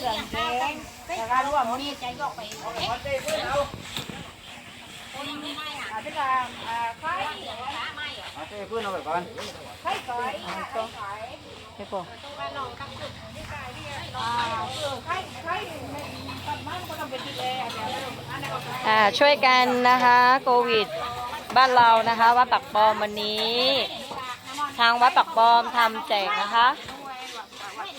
เรื่องแกงแล้วก็รวมมีใจยกไปเอาที่ว่าอ่าไข่เอาเทพื้นเอาไปก่อนไข่ก่อยไข่ก่อยให้พออ่าเออไข่ไข่ไม่ปันมันก็ต้องไปกินเองเดี๋ยวอ่าช่วยกันนะคะโควิด บ้านเรานะคะวัดปักปอมวันนี้ ทางวัดปักปอมทำแจกนะคะ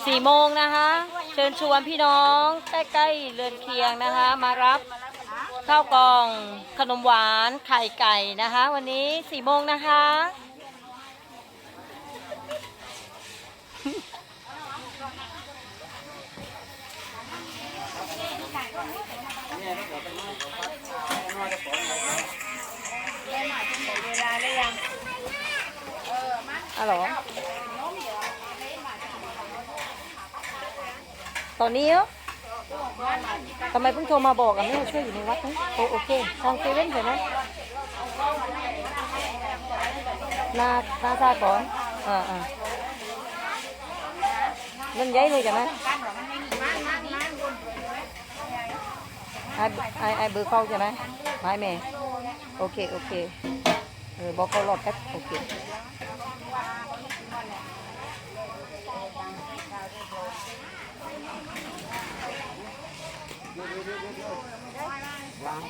สี่โมงนะคะ เชิญชวนพี่น้องใกล้ๆเรือนเคียงนะคะ มารับข้าวกล่องขนมหวานไข่ไก่นะคะ วันนี้สี่โมงนะคะเวลาเลยยังอ๋อเหรอ ตอนนี้เหรอทำไมเพิ่งโทรมาบอกอะแม่ช่วยอยู่ในวัดนะโอโอเคทางเซเว่นใช่ไหมหน้าหน้าซาก่อนอ่าอ่านั่นย้ายเลยใช่ไหมไอไอไอเบอร์เข้าใช่ไหมไม่แม่ โอเค โอเค เออบอกเขารอดแป๊บโอเค วาง